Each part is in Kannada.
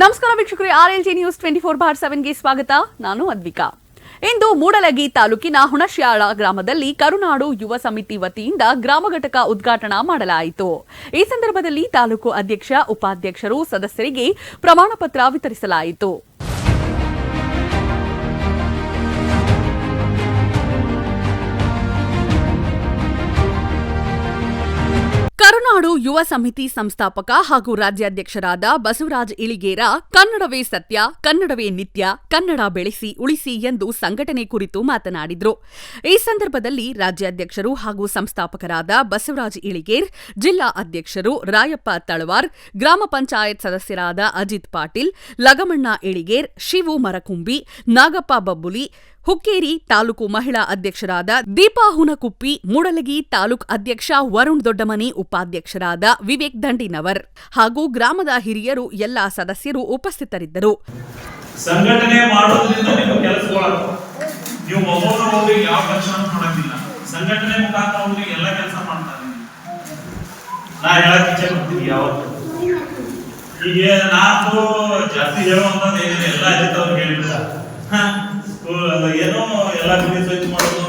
ನಮಸ್ಕಾರ ವೀಕ್ಷಕರೇ R L G news twenty four bar ಸೆವೆನ್ಗೆ ಸ್ವಾಗತ. ನಾನು ಅದ್ವಿಕಾ. ಇಂದು ಮೂಡಲಗಿ ತಾಲೂಕಿನ ಹುಣಶ್ಯಾಳ ಗ್ರಾಮದಲ್ಲಿ ಕರುನಾಡು ಯುವ ಸಮಿತಿ ವತಿಯಿಂದ ಗ್ರಾಮ ಘಟಕ ಉದ್ಘಾಟನಾ ಮಾಡಲಾಯಿತು. ಈ ಸಂದರ್ಭದಲ್ಲಿ ತಾಲೂಕು ಅಧ್ಯಕ್ಷ, ಉಪಾಧ್ಯಕ್ಷರು, ಸದಸ್ಯರಿಗೆ ಪ್ರಮಾಣ ಪತ್ರ ವಿತರಿಸಲಾಯಿತು. ಕರುನಾಡು ಯುವ ಸಮಿತಿ ಸಂಸ್ಥಾಪಕ ಹಾಗೂ ರಾಜ್ಯಾಧ್ಯಕ್ಷರಾದ ಬಸವರಾಜ್ ಇಳಿಗೇರ ಕನ್ನಡವೇ ಸತ್ಯ, ಕನ್ನಡವೇ ನಿತ್ಯ, ಕನ್ನಡ ಬೆಳೆಸಿ, ಉಳಿಸಿ ಎಂದು ಸಂಘಟನೆ ಕುರಿತು ಮಾತನಾಡಿದರು. ಈ ಸಂದರ್ಭದಲ್ಲಿ ರಾಜ್ಯಾಧ್ಯಕ್ಷರು ಹಾಗೂ ಸಂಸ್ಥಾಪಕರಾದ ಬಸವರಾಜ್ ಇಳಿಗೇರ್ ಜಿಲ್ಲಾ ಅಧ್ಯಕ್ಷರು ರಾಯಪ್ಪ ತಳವಾರ್, ಗ್ರಾಮ ಪಂಚಾಯತ್ ಸದಸ್ಯರಾದ ಅಜಿತ್ ಪಾಟೀಲ್, ಲಗಮಣ್ಣ ಇಳಿಗೇರ್ ಶಿವು ಮರಕುಂಬಿ, ನಾಗಪ್ಪ ಬಬ್ಬುಲಿ ಹುಕ್ಕೇರಿ ತಾಲೂಕು ಮಹಿಳಾ ಅಧ್ಯಕ್ಷರಾದ ದೀಪಾ ಹುನಕುಪ್ಪಿ, ಮೂಡಲಗಿ ತಾಲೂಕ್ ಅಧ್ಯಕ್ಷ ವರುಣ್ ದೊಡ್ಡಮನಿ, ಉಪಾಧ್ಯಕ್ಷರಾದ ವಿವೇಕ್ ದಂಡಿನವರ್ ಹಾಗೂ ಗ್ರಾಮದ ಹಿರಿಯರು, ಎಲ್ಲಾ ಸದಸ್ಯರು ಉಪಸ್ಥಿತರಿದ್ದರು. ಸಂಘಟನೆ ಮಾಡೋದ್ರಿಂದ ಜಾಸ್ತಿ ಎಲ್ಲ ಏನೋ ಎಲ್ಲ ಕಡೆ ಸ್ವಚ್ಛ ಮಾಡೋದು,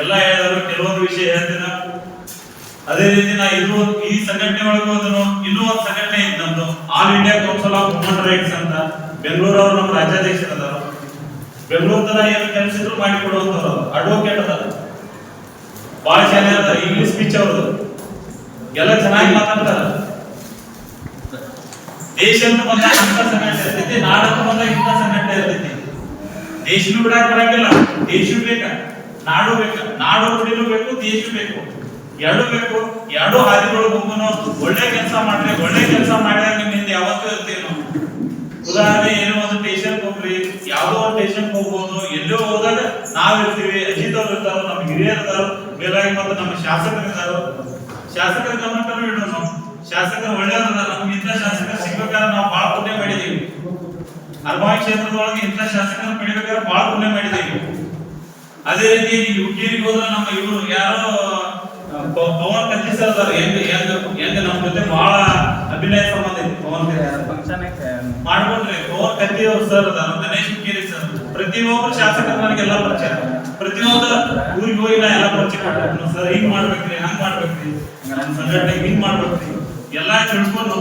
ಎಲ್ಲ ಹೇಳಿದಾರು, ಕೆಲವೊಂದು ವಿಷಯ ಹೇಳ್ತೀನಿ. ಅದೇ ರೀತಿ ನಾ ಇದು ಈ ಸಂಘಟನೆ ಒಳಗೆ ಹೋದನು ಇನ್ನೂ ಒಂದು ಸಂಘಟನೆ ಇತ್ತು ನಮ್ದು all India council of human rights ಅಂತ. ಬೆಂಗಳೂರು ಅವರು ನಮ್ಮ ರಾಜ್ಯಾಧ್ಯಕ್ಷರದಾರು. ಬೆಂಗಳೂರು ತರ ಏನು ಕೆಲಸ ಇದ್ರು ಮಾಡಿ ಕೊಡುವಂತವ್ರು ಅಡ್ವೊಕೇಟ್ ಅದಾರ ಭಾಳ ಚೆನ್ನಾಗಿ ಅದ ಇಂಗ್ಲಿಷ್ ಸ್ಪೀಚ್ ಅವ್ರದ್ದು. ಎಲ್ಲ ಚೆನ್ನಾಗಿ ಮಾತಾಡ್ತಾರ. ದೇಶ ಅಂತ ಬಂದಾಗ ಸಂಘಟನೆ ಇರ್ತೈತಿ, ನಾಡಕ್ಕೂ ಬಂದಾಗ ಇಂಥ ಸಂಘಟನೆ ಇರ್ತೈತಿ. ದೇಶನೂ ಬಿಡಕ್ ಬರಂಗಿಲ್ಲ. ದೇಶ ಬೇಕ? ನಾಡು ಬೇಕ? ನಾಡು ನುಡಿನೂ ಬೇಕು, ದೇಶ ಬೇಕು. ಎರಡು ಬೇಕು. ಎರಡು ಹಾದಿಗಳು ಹೋಗೋನು ಒಳ್ಳೆ ಕೆಲಸ ಮಾಡ್ರಿ, ಒಳ್ಳೆ ಕೆಲಸ ಮಾಡಿದಾಗ ನಿಮ್ಮಿಂದ ಯಾವತ್ತೂ ಇರ್ತೀವಿ ನಾವು ಉದಾಹರಣೆ, ಏನೋ ಒಂದು ಟೇಷನ್ ಹೋಗ್ರಿ. ಯಾವ್ದೋ ಒಂದು ಟೇಷನ್ ಹೋಗ್ಬೋದು. ಎಲ್ಲೋ ಹೋದಾಗ ನಾವಿರ್ತೀವಿ ಅಜಿತ್ ಅವ್ರು ಇರ್ತಾರೋ, ನಮ್ಮ ಹಿರಿಯರು ಇರ್ತಾರೋ, ಮೇಲಾಗಿ ಮತ್ತೆ ನಮ್ಮ ಶಾಸಕರು ಇದ್ದಾರೋ ಶಾಸಕರ ಗಮನಕ್ಕೂ ಇಡೋಣ ಶಾಸಕರು ಒಳ್ಳೆಯವ್ರ ನಮ್ಗೆ ಇಂಥ ಶಾಸಕರು ಸಿಗ್ಬೇಕಾದ್ರೆ ನಾವು ಬಹಳ ಪುಣ್ಯ ಮಾಡಿದೀವಿ ಅರ್ಬಾಯಿ ಕ್ಷೇತ್ರದೊಳಗೆ ಇಂಥ ಶಾಸಕರು ಬಹಳ ಪುಣ್ಯ ಮಾಡಿದೆ. ಅದೇ ರೀತಿ ಹುಕ್ಕೇರಿಗೆ ಹೋದ್ರೆ ನಮ್ಮ ಇವರು ಯಾರೋ ಪವನ್ ಕತ್ತಿ ಸರ್ ಅದಾರ. ಹೆಂಗ್ ಹೆಂಗ್ ಹೆಂಗ್ ನಮ್ಮ ಜೊತೆ ಬಹಳ ಅಭಿನಯ ಸಂಬಂಧ ಐತಿ ಪವನ್ ಮಾಡ್ಕೊಂಡ್ರೆ ಪವನ್ ಕತ್ತಿ ಅವ್ರು ಸರ್ ಅದಾರ ಗಣೇಶ್ ಹುಕ್ಕೇರಿ ಸರ್ ಪ್ರತಿಯೊಬ್ಬರು ಶಾಸಕರು ನನಗೆಲ್ಲ ಪರಿಚಯ. ಪ್ರತಿಯೊಂದು ಊರಿಗೆ ಹೋಗಿ ನಾ ಎಲ್ಲ ಪರಿಚಯ ಮಾಡ್ಬೇಕು ಸರ್ ಹಿಂಗ್ ಮಾಡ್ಬೇಕ್ರಿ ಹಂಗ್ ಮಾಡ್ಬೇಕ್ರಿ. ನಮ್ಮ ಸಂಘಟನೆ ಹಿಂಗ್ ಮಾಡ್ಬೇಕ್ರಿ. ಎಲ್ಲಾ ತಿಳ್ಕೊಂಡು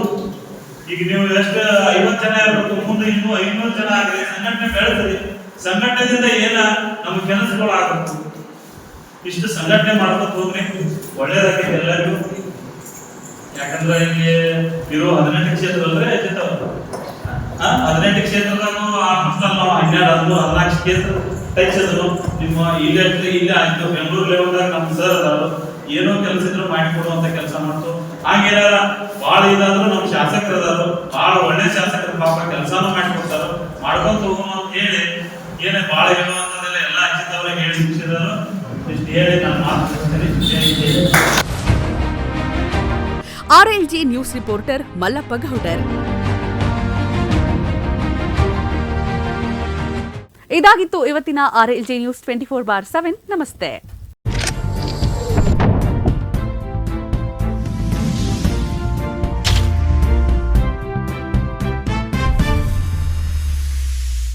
ಈಗ ನೀವು ಎಷ್ಟು ಐವತ್ತು ಜನ ಇರ್ಬೇಕು ಮುಂದೆ ಇನ್ನೂ ಐನೂರು ಜನ ಆಗಲಿ ಸಂಘಟನೆ ಬೆಳೆದ್ರಿ ಸಂಘಟನೆಯಿಂದ ಏನ ನಮ್ಮ ಕೆಲಸಗಳು ಆಗಬೇಕು? ಇಷ್ಟು ಸಂಘಟನೆ ಮಾಡ್ಕೊತ ಹೋದ್ರೆ ಒಳ್ಳೇದಾಗಿದೆ ಎಲ್ಲರಿಗೂ ಯಾಕಂದ್ರೆ ಇಲ್ಲಿ ಇರೋ ಹದಿನೆಂಟು ಕ್ಷೇತ್ರ ಅಂದ್ರೆ. ಆ, ಹದಿನೆಂಟು ಕ್ಷೇತ್ರದಾಗ ನಾವು ಹನ್ನೆರಡು ಹದಿನಾಲ್ಕು ಕ್ಷೇತ್ರ ಟೈಸಿದ್ರು ನಿಮ್ಮ ಇಲ್ಲೇ ಇಲ್ಲೇ ಆಯ್ತು ಬೆಂಗಳೂರು ಲೆವೆಲ್ದಾಗ ನಮ್ಮ ಸರ್ ಅದಾರು. ಏನೋ ಕೆಲಸ ಇದ್ರು ಮಾಡಿ ಕೊಡುವಂತ ಕೆಲಸ ಮಾಡ್ತು. ಹಾಗೇನಾರ ಭಾಳ ಇದಾದ್ರು ನಮ್ಮ ಶಾಸಕರು ಅದಾರು. ಭಾಳ ಒಳ್ಳೆ ಶಾಸಕರು ಪಾಪ ಕೆಲಸನೂ ಮಾಡಿಕೊಡ್ತಾರ. ಮಾಡ್ಕೊಂತ ಹೋಗೋಣ ಭಾಳ ಹೇಳುವಂತದೆಲ್ಲ ಎಲ್ಲ ಅಜಿತ್ ಅವ್ರಿಗೆ ಹೇಳಿ ಮುಗಿಸಿದಾರು. ಇಷ್ಟು ಹೇಳಿ ನಾನು ಮಾತು. RLG news reporter Mallappa Gowdar. ಇದಾಗಿತ್ತು ಇವತ್ತಿನ RLG news twenty four bar seven ನಮಸ್ತೆ.